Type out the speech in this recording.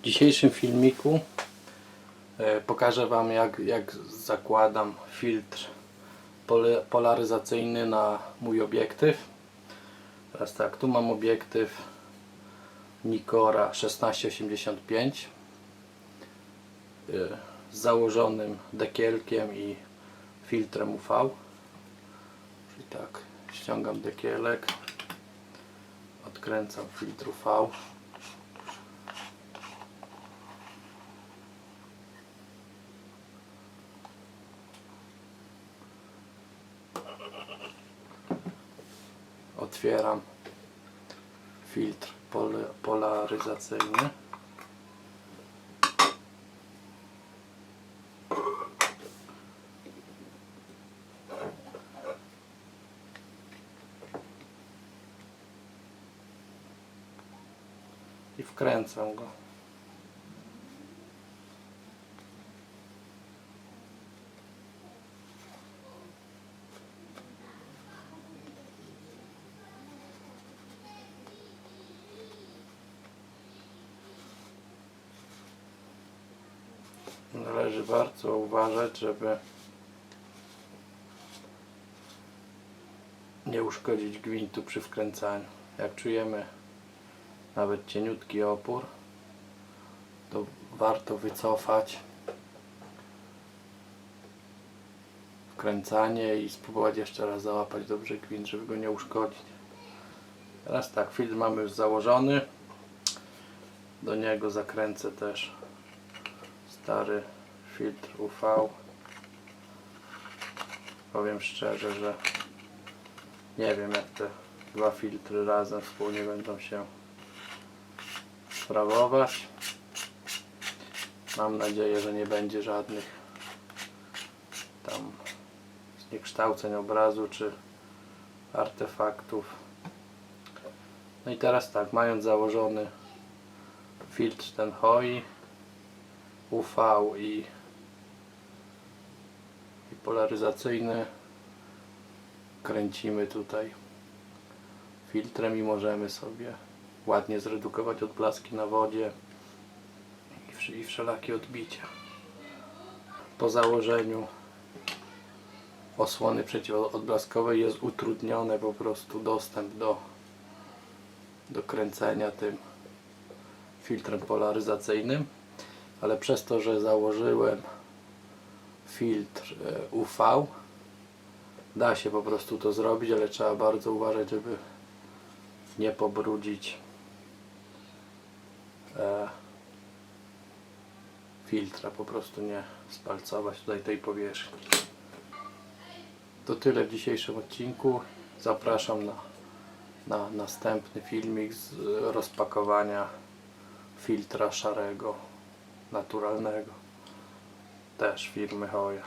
W dzisiejszym filmiku e, pokażę Wam jak, jak zakładam filtr polaryzacyjny na mój obiektyw. Teraz tak, tu mam obiektyw Nikora 1685 e, z założonym dekielkiem i filtrem UV. Czyli tak, ściągam dekielek, odkręcam filtr UV. Otwieram filtr pol polaryzacyjny. I wkręcam go Należy bardzo uważać, żeby nie uszkodzić gwintu przy wkręcaniu. Jak czujemy nawet cieniutki opór, to warto wycofać wkręcanie i spróbować jeszcze raz załapać dobrze gwint, żeby go nie uszkodzić. Teraz tak, filtr mamy już założony. Do niego zakręcę też stary filtr UV powiem szczerze, że nie wiem jak te dwa filtry razem wspólnie będą się sprawować. Mam nadzieję, że nie będzie żadnych tam zniekształceń obrazu czy artefaktów. No i teraz tak, mając założony filtr ten HOI UV i, polaryzacyjny kręcimy tutaj filtrem i możemy sobie ładnie zredukować odblaski na wodzie i, wsz- i wszelakie odbicia. Po założeniu osłony przeciwodblaskowej jest utrudniony po prostu dostęp do, do kręcenia tym filtrem polaryzacyjnym ale przez to, że założyłem filtr e, UV da się po prostu to zrobić, ale trzeba bardzo uważać, żeby nie pobrudzić e, filtra, po prostu nie spalcować tutaj tej powierzchni. To tyle w dzisiejszym odcinku. Zapraszam na, na następny filmik z rozpakowania filtra szarego naturalnego też firmy Hoja.